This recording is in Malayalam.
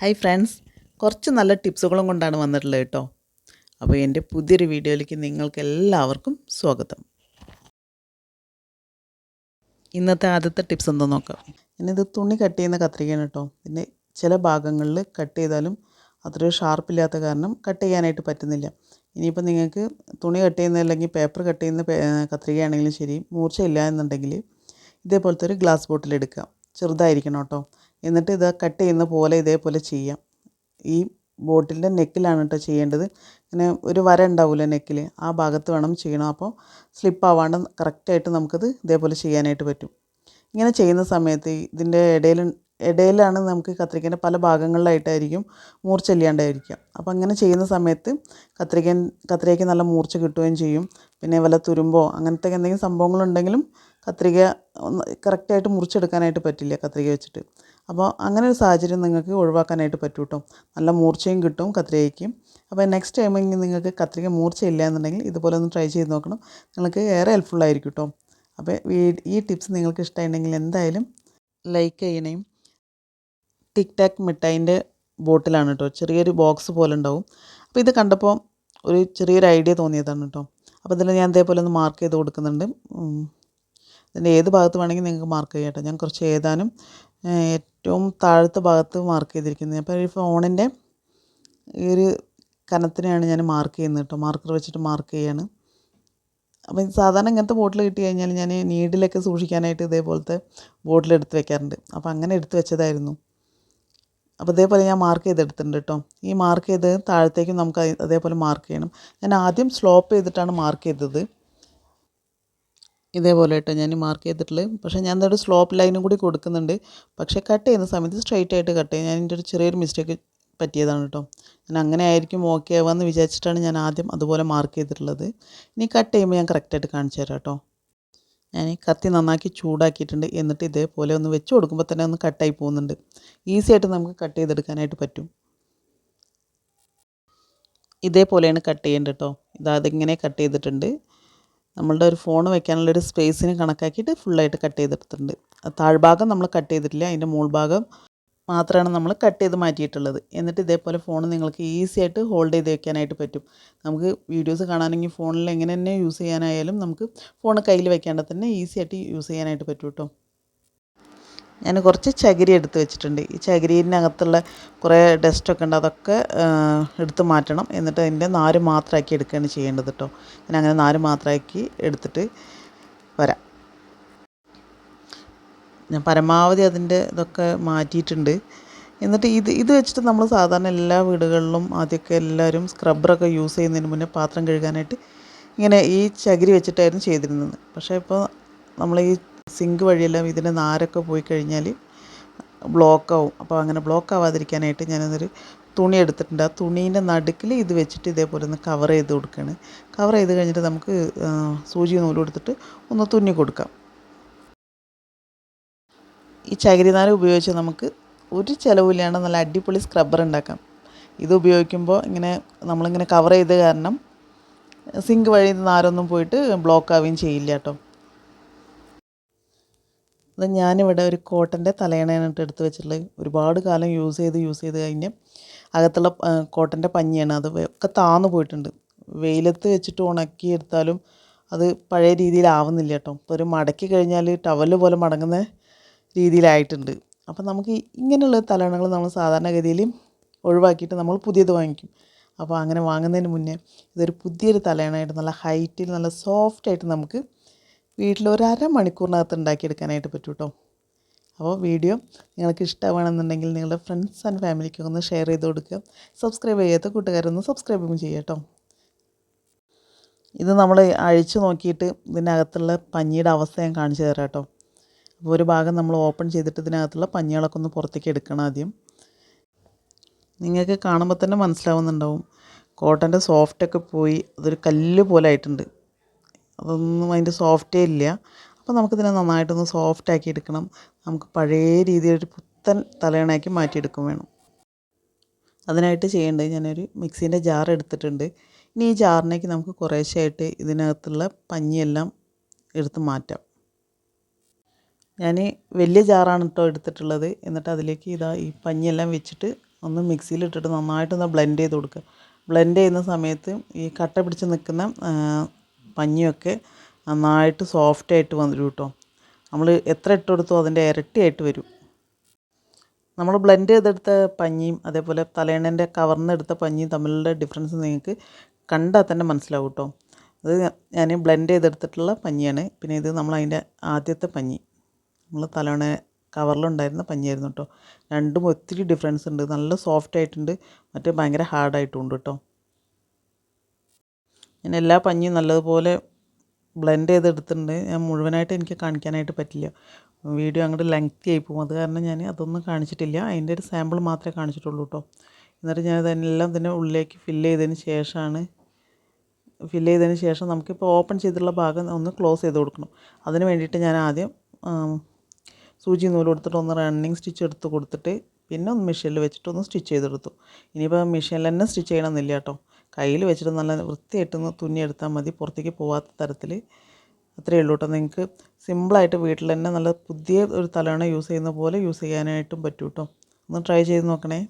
ഹായ് ഫ്രണ്ട്സ് കുറച്ച് നല്ല ടിപ്സുകളും കൊണ്ടാണ് വന്നിട്ടുള്ളത് കേട്ടോ. അപ്പോൾ എന്റെ പുതിയൊരു വീഡിയോയിലേക്ക് നിങ്ങൾക്ക് എല്ലാവർക്കും സ്വാഗതം. ഇന്നത്തെ ആദ്യത്തെ ടിപ്സ് എന്താ നോക്കാം. ഞാനിത് തുണി കട്ട് ചെയ്യുന്ന കത്രികയാണ് കേട്ടോ. പിന്നെ ചില ഭാഗങ്ങളിൽ കട്ട് ചെയ്താലും അത്രയും ഷാർപ്പില്ലാത്ത കാരണം കട്ട് ചെയ്യാനായിട്ട് പറ്റുന്നില്ല. ഇനിയിപ്പോൾ നിങ്ങൾക്ക് തുണി കട്ട് ചെയ്യുന്ന അല്ലെങ്കിൽ പേപ്പർ കട്ട് ചെയ്യുന്ന കത്രികയാണെങ്കിലും ശരി മൂർച്ചയില്ല എന്നുണ്ടെങ്കിൽ ഇതേപോലത്തെ ഒരു ഗ്ലാസ് ബോട്ടിൽ എടുക്കുക. ചെറുതായിരിക്കണം കേട്ടോ. എന്നിട്ട് ഇത് കട്ട് ചെയ്യുന്ന പോലെ ഇതേപോലെ ചെയ്യാം. ഈ ബോട്ടിലിന്റെ നെക്കിലാണ് കേട്ടോ ചെയ്യേണ്ടത്. ഇങ്ങനെ ഒരു വര ഉണ്ടാവില്ല നെക്കിൽ ആ ഭാഗത്ത് വേണം ചെയ്യണം. അപ്പോൾ സ്ലിപ്പ് ആവാണ്ട് കറക്റ്റായിട്ട് നമുക്കത് ഇതേപോലെ ചെയ്യാനായിട്ട് പറ്റും. ഇങ്ങനെ ചെയ്യുന്ന സമയത്ത് ഇതിന്റെ ഇടയിൽ ഇടയിലാണ് നമുക്ക് കത്രിക്കേന്റെ പല ഭാഗങ്ങളിലായിട്ടായിരിക്കും മൂർച്ച ഇല്ലാണ്ടായിരിക്കാം. അപ്പോൾ അങ്ങനെ ചെയ്യുന്ന സമയത്ത് കത്രികൻ കത്രികയ്ക്ക് നല്ല മൂർച്ച കിട്ടുകയും ചെയ്യും. പിന്നെ വല്ല തുരുമ്പോ അങ്ങനത്തെ എന്തെങ്കിലും സംഭവങ്ങളുണ്ടെങ്കിലും കത്രിക കറക്റ്റായിട്ട് മുറിച്ചെടുക്കാനായിട്ട് പറ്റില്ല കത്രിക വെച്ചിട്ട്. അപ്പോൾ അങ്ങനെ ഒരു സാഹചര്യം നിങ്ങൾക്ക് ഒഴിവാക്കാനായിട്ട് പറ്റും കേട്ടോ നല്ല മൂർച്ചയും കിട്ടും കത്രികയ്ക്ക്. അപ്പോൾ നെക്സ്റ്റ് ടൈമെങ്കിൽ നിങ്ങൾക്ക് കത്രിക മൂർച്ച ഇല്ല എന്നുണ്ടെങ്കിൽ ഇതുപോലെ ഒന്ന് ട്രൈ ചെയ്ത് നോക്കണം. നിങ്ങൾക്ക് ഏറെ ഹെൽപ്ഫുൾ ആയിരിക്കും കേട്ടോ അപ്പോൾ ഈ ടിപ്സ് നിങ്ങൾക്ക് ഇഷ്ടമായിട്ടുണ്ടെങ്കിൽ എന്തായാലും ലൈക്ക് ചെയ്യണേയും ടിക് ടാക് മിഠായിന്റെ ബോട്ടിലാണ് കേട്ടോ ചെറിയൊരു ബോക്സ് പോലെ ഉണ്ടാവും. അപ്പോൾ ഇത് കണ്ടപ്പോൾ ഒരു ചെറിയൊരു ഐഡിയ തോന്നിയതാണ് കേട്ടോ അപ്പോൾ ഇതിൽ ഞാൻ ഇതേപോലെ ഒന്ന് മാർക്ക് ചെയ്ത് കൊടുക്കുന്നുണ്ട്. ഇതിന്റെ ഏത് ഭാഗത്ത് വേണമെങ്കിൽ നിങ്ങൾക്ക് മാർക്ക് ചെയ്യാം കേട്ടോ. ഞാൻ കുറച്ച് ഏതാനും ഏറ്റവും താഴത്തെ ഭാഗത്ത് മാർക്ക് ചെയ്തിരിക്കുന്നത്. അപ്പോൾ ഈ ഫോണിന്റെ ഈ ഒരു കനത്തിനെയാണ് ഞാൻ മാർക്ക് ചെയ്യുന്നത് കേട്ടോ. മാർക്കർ വെച്ചിട്ട് മാർക്ക് ചെയ്യാണ്. അപ്പോൾ സാധാരണ ഇങ്ങനത്തെ ബോട്ടിൽ കിട്ടി കഴിഞ്ഞാൽ ഞാൻ നീഡിലൊക്കെ സൂക്ഷിക്കാനായിട്ട് ഇതേപോലത്തെ ബോട്ടിൽ എടുത്ത് വെക്കാറുണ്ട്. അപ്പോൾ അങ്ങനെ എടുത്ത് വെച്ചതായിരുന്നു. അപ്പോൾ ഇതേപോലെ ഞാൻ മാർക്ക് ചെയ്തെടുത്തിട്ടുണ്ട് കേട്ടോ. ഈ മാർക്ക് ചെയ്ത് താഴത്തേക്കും നമുക്ക് അതേപോലെ മാർക്ക് ചെയ്യണം. ഞാൻ ആദ്യം സ്ലോപ്പ് ചെയ്തിട്ടാണ് മാർക്ക് ചെയ്തത്. ഇതേപോലെ കേട്ടോ ഞാൻ മാർക്ക് ചെയ്തിട്ടുള്ളത്. പക്ഷേ ഞാൻ ഒരു സ്ലോപ്പ് ലൈനും കൂടി കൊടുക്കുന്നുണ്ട്. പക്ഷേ കട്ട് ചെയ്യുന്ന സമയത്ത് സ്ട്രെയിറ്റ് ആയിട്ട് കട്ട് ചെയ്യും. ഞാൻ എന്റെ ഒരു ചെറിയൊരു മിസ്റ്റേക്ക് പറ്റിയതാണ് കേട്ടോ. ഞാൻ അങ്ങനെ ആയിരിക്കും ഓക്കെ ആവാമെന്ന് വിചാരിച്ചിട്ടാണ് ഞാൻ ആദ്യം അതുപോലെ മാർക്ക് ചെയ്തിട്ടുള്ളത്. ഇനി കട്ട് ചെയ്യുമ്പോൾ ഞാൻ കറക്റ്റായിട്ട് കാണിച്ചു തരാം കേട്ടോ. ഞാൻ കത്തി നന്നാക്കി ചൂടാക്കിയിട്ടുണ്ട്. എന്നിട്ട് ഇതേപോലെ ഒന്ന് വെച്ച് കൊടുക്കുമ്പോൾ തന്നെ ഒന്ന് കട്ടായി പോകുന്നുണ്ട്. ഈസി ആയിട്ട് നമുക്ക് കട്ട് ചെയ്തെടുക്കാനായിട്ട് പറ്റും. ഇതേപോലെയാണ് കട്ട് ചെയ്യേണ്ടത് കേട്ടോ. ഇതാ അതിങ്ങനെ കട്ട് ചെയ്തിട്ടുണ്ട്. നമ്മളുടെ ഒരു ഫോൺ വെക്കാനുള്ളൊരു സ്പേസിന് കണക്കാക്കിയിട്ട് ഫുള്ളായിട്ട് കട്ട് ചെയ്തെടുത്തിട്ടുണ്ട്. താഴ്ഭാഗം നമ്മൾ കട്ട് ചെയ്തിട്ടില്ല അതിന്റെ ഭാഗം മാത്രമാണ് നമ്മൾ കട്ട് ചെയ്ത് മാറ്റിയിട്ടുള്ളത്. എന്നിട്ട് ഇതേപോലെ ഫോൺ നിങ്ങൾക്ക് ഈസി ആയിട്ട് ഹോൾഡ് ചെയ്ത് വെക്കാനായിട്ട് പറ്റും. നമുക്ക് വീഡിയോസ് കാണാനെങ്കിൽ ഫോണിൽ എങ്ങനെ തന്നെ യൂസ് ചെയ്യാനായാലും നമുക്ക് ഫോൺ കയ്യിൽ വെക്കാണ്ട് തന്നെ ഈസി ആയിട്ട് യൂസ് ചെയ്യാനായിട്ട് പറ്റും കേട്ടോ ഞാൻ കുറച്ച് ചകിരി എടുത്ത് വെച്ചിട്ടുണ്ട്. ഈ ചകിരീനകത്തുള്ള കുറേ ഡസ്റ്റൊക്കെ ഉണ്ട് അതൊക്കെ എടുത്ത് മാറ്റണം. എന്നിട്ട് അതിന്റെ നാര് മാത്രമാക്കി എടുക്കുകയാണ് ചെയ്യേണ്ടത് കേട്ടോ ഞാൻ അങ്ങനെ നാര് മാത്രമാക്കി എടുത്തിട്ട് വരാം. ഞാൻ പരമാവധി അതിന്റെ ഇതൊക്കെ മാറ്റിയിട്ടുണ്ട്. എന്നിട്ട് ഇത് ഇത് വെച്ചിട്ട് നമ്മൾ സാധാരണ എല്ലാ വീടുകളിലും ആദ്യമൊക്കെ എല്ലാവരും സ്ക്രബ്ബറൊക്കെ യൂസ് ചെയ്യുന്നതിന് മുന്നേ പാത്രം കഴുകാനായിട്ട് ഇങ്ങനെ ഈ ചകിരി വെച്ചിട്ടായിരുന്നു ചെയ്തിരുന്നത്. പക്ഷേ ഇപ്പോൾ നമ്മൾ ഈ സിങ്ക് വഴിയെല്ലാം ഇതിന്റെ നാരൊക്കെ പോയി കഴിഞ്ഞാൽ ബ്ലോക്ക് ആവും അപ്പോൾ അങ്ങനെ ബ്ലോക്ക് ആവാതിരിക്കാനായിട്ട് ഞാനതൊരു തുണി എടുത്തിട്ടുണ്ട്. ആ തുണീന്റെ നടുക്കിൽ ഇത് വെച്ചിട്ട് ഇതേപോലെ ഒന്ന് കവർ ചെയ്ത് കൊടുക്കുകയാണ്. കവർ ചെയ്ത് കഴിഞ്ഞിട്ട് നമുക്ക് സൂചി നൂൽ കൊടുത്തിട്ട് ഒന്ന് തുന്നി കൊടുക്കാം. ഈ ചകിരിനാര് ഉപയോഗിച്ച് നമുക്ക് ഒരു ചിലവില്ലാണ്ട് നല്ല അടിപൊളി സ്ക്രബ്ബർ ഉണ്ടാക്കാം. ഇത് ഉപയോഗിക്കുമ്പോൾ ഇങ്ങനെ നമ്മളിങ്ങനെ കവർ ചെയ്ത് കാരണം സിങ്ക് വഴി നാരൊന്നും പോയിട്ട് ബ്ലോക്ക് ആവുകയും ചെയ്യില്ല കേട്ടോ. അത് ഞാനിവിടെ ഒരു കോട്ടന്റെ തലയണയാണിട്ട് എടുത്ത് വെച്ചിട്ടുള്ളത്. ഒരുപാട് കാലം യൂസ് ചെയ്ത് യൂസ് ചെയ്ത് കഴിഞ്ഞ് അകത്തുള്ള കോട്ടന്റെ പഞ്ഞിയാണ്. അത് ഒക്കെ താന്നു പോയിട്ടുണ്ട്. വെയിലത്ത് വെച്ചിട്ട് ഉണക്കി എടുത്താലും അത് പഴയ രീതിയിലാവുന്നില്ല കേട്ടോ. ഇപ്പോൾ ഒരു മടക്കി കഴിഞ്ഞാൽ ടവൽ പോലെ മടങ്ങുന്ന രീതിയിലായിട്ടുണ്ട്. അപ്പം നമുക്ക് ഇങ്ങനെയുള്ള തലയണകൾ നമ്മൾ സാധാരണഗതിയിൽ ഒഴിവാക്കിയിട്ട് നമ്മൾ പുതിയത് വാങ്ങിക്കും. അപ്പോൾ അങ്ങനെ വാങ്ങുന്നതിന് മുന്നേ ഇതൊരു പുതിയൊരു തലയണയായിട്ട് നല്ല ഹൈറ്റിൽ നല്ല സോഫ്റ്റായിട്ട് നമുക്ക് വീട്ടിൽ ഒരു അരമണിക്കൂറിനകത്ത് ഉണ്ടാക്കിയെടുക്കാനായിട്ട് പറ്റും കേട്ടോ അപ്പോൾ വീഡിയോ നിങ്ങൾക്ക് ഇഷ്ടമാണെന്നുണ്ടെങ്കിൽ നിങ്ങളുടെ ഫ്രണ്ട്സ് ആൻഡ് ഫാമിലിക്ക് ഒന്ന് ഷെയർ ചെയ്ത് കൊടുക്കുക. സബ്സ്ക്രൈബ് ചെയ്യാത്ത കൂട്ടുകാരൊന്ന് സബ്സ്ക്രൈബും ചെയ്യുക കേട്ടോ ഇത് നമ്മൾ അഴിച്ചു നോക്കിയിട്ട് ഇതിനകത്തുള്ള പഞ്ഞിയുടെ അവസ്ഥ ഞാൻ കാണിച്ചു തരാം കേട്ടോ. അപ്പോൾ ഒരു ഭാഗം നമ്മൾ ഓപ്പൺ ചെയ്തിട്ട് ഇതിനകത്തുള്ള പഞ്ഞികളൊക്കെ ഒന്ന് പുറത്തേക്ക് എടുക്കണം ആദ്യം. നിങ്ങൾക്ക് കാണുമ്പോൾ തന്നെ മനസ്സിലാവുന്നുണ്ടാവും. കോട്ടന്റെ സോഫ്റ്റൊക്കെ പോയി അതൊരു കല്ല് പോലെ ആയിട്ടുണ്ട്. അതൊന്നും അതിന്റെ സോഫ്റ്റേ ഇല്ല. അപ്പോൾ നമുക്കിതിനെ നന്നായിട്ടൊന്ന് സോഫ്റ്റ് ആക്കി എടുക്കണം. നമുക്ക് പഴയ രീതിയിലൊരു പുത്തൻ തലയണയാക്കി മാറ്റിയെടുക്കും വേണം. അതിനായിട്ട് ചെയ്യേണ്ടത് ഞാനൊരു മിക്സീന്റെ ജാർ എടുത്തിട്ടുണ്ട്. ഇനി ഈ ജാറിനേക്ക് നമുക്ക് കുറേശ്ശെയായിട്ട് ഇതിനകത്തുള്ള പഞ്ഞിയെല്ലാം എടുത്ത് മാറ്റാം. ഞാൻ വലിയ ജാറാണ് കേട്ടോ എടുത്തിട്ടുള്ളത്. എന്നിട്ട് അതിലേക്ക് ഇതാ ഈ പഞ്ഞിയെല്ലാം വെച്ചിട്ട് ഒന്ന് മിക്സിയിലിട്ടിട്ട് നന്നായിട്ടൊന്ന് ബ്ലെൻഡ് ചെയ്ത് കൊടുക്കുക. ബ്ലെൻഡ് ചെയ്യുന്ന സമയത്ത് ഈ കട്ട പിടിച്ച് നിൽക്കുന്ന പഞ്ഞിയൊക്കെ നന്നായിട്ട് സോഫ്റ്റായിട്ട് വരും കേട്ടോ. നമ്മൾ എത്ര ഇട്ട് കൊടുത്തോ അതിന്റെ ഇരട്ടിയായിട്ട് വരും. നമ്മൾ ബ്ലെൻഡ് ചെയ്തെടുത്ത പഞ്ഞിയും അതേപോലെ തലേണേന്റെ കവർന്ന് എടുത്ത പഞ്ഞിയും തമ്മിലുള്ള ഡിഫറൻസ് നിങ്ങൾക്ക് കണ്ടാൽ തന്നെ മനസ്സിലാവും കേട്ടോ. അത് ഞാൻ ബ്ലെൻഡ് ചെയ്തെടുത്തിട്ടുള്ള പഞ്ഞിയാണ്. പിന്നെ ഇത് നമ്മൾ അതിന്റെ ആദ്യത്തെ പഞ്ഞി. നമ്മൾ തലേണ കവറിലുണ്ടായിരുന്ന പഞ്ഞിയായിരുന്നു കേട്ടോ. രണ്ടും ഒത്തിരി ഡിഫറൻസ് ഉണ്ട്. നല്ല സോഫ്റ്റ് ആയിട്ടുണ്ട്. മറ്റേ ഭയങ്കര ഹാർഡായിട്ടും ഉണ്ട് കേട്ടോ. ഞാൻ എല്ലാ പഞ്ഞിയും നല്ലതുപോലെ ബ്ലെൻഡ് ചെയ്തെടുത്തിട്ടുണ്ട്. ഞാൻ മുഴുവനായിട്ട് എനിക്ക് കാണിക്കാനായിട്ട് പറ്റില്ല. വീഡിയോ അങ്ങോട്ട് ലെങ്ത്തി ആയി പോകും. അത് കാരണം ഞാൻ അതൊന്നും കാണിച്ചിട്ടില്ല. അതിന്റെ ഒരു സാമ്പിൾ മാത്രമേ കാണിച്ചിട്ടുള്ളൂ കേട്ടോ എന്നിട്ട് ഞാൻ ഇതെല്ലാം തന്നെ ഉള്ളിലേക്ക് ഫില്ല് ചെയ്തതിന് ശേഷമാണ് ഫില്ല് ചെയ്തതിന് ശേഷം നമുക്കിപ്പോൾ ഓപ്പൺ ചെയ്തിട്ടുള്ള ഭാഗം ഒന്ന് ക്ലോസ് ചെയ്ത് കൊടുക്കണം. അതിന് വേണ്ടിയിട്ട് ഞാൻ ആദ്യം സൂചി നൂൽ കൊടുത്തിട്ട് ഒന്ന് റണ്ണിങ് സ്റ്റിച്ച് എടുത്ത് കൊടുത്തിട്ട് പിന്നെ ഒന്ന് മെഷീനിൽ വെച്ചിട്ട് ഒന്ന് സ്റ്റിച്ച് ചെയ്തെടുത്തു. ഇനിയിപ്പോൾ മെഷീനിൽ തന്നെ സ്റ്റിച്ച് ചെയ്യണമെന്നില്ല കേട്ടോ കയ്യിൽ വെച്ചിട്ട് നല്ല വൃത്തിയായിട്ടൊന്ന് തുന്നിയെടുത്താൽ മതി. പുറത്തേക്ക് പോവാത്ത തരത്തിൽ അത്രയേ ഉള്ളൂ കേട്ടോ. നിങ്ങൾക്ക് സിമ്പിളായിട്ട് വീട്ടിൽ തന്നെ നല്ല പുതിയ ഒരു തലയണ യൂസ് ചെയ്യുന്ന പോലെ യൂസ് ചെയ്യാനായിട്ടും പറ്റും കേട്ടോ. ഒന്ന് ട്രൈ ചെയ്ത് നോക്കണേ.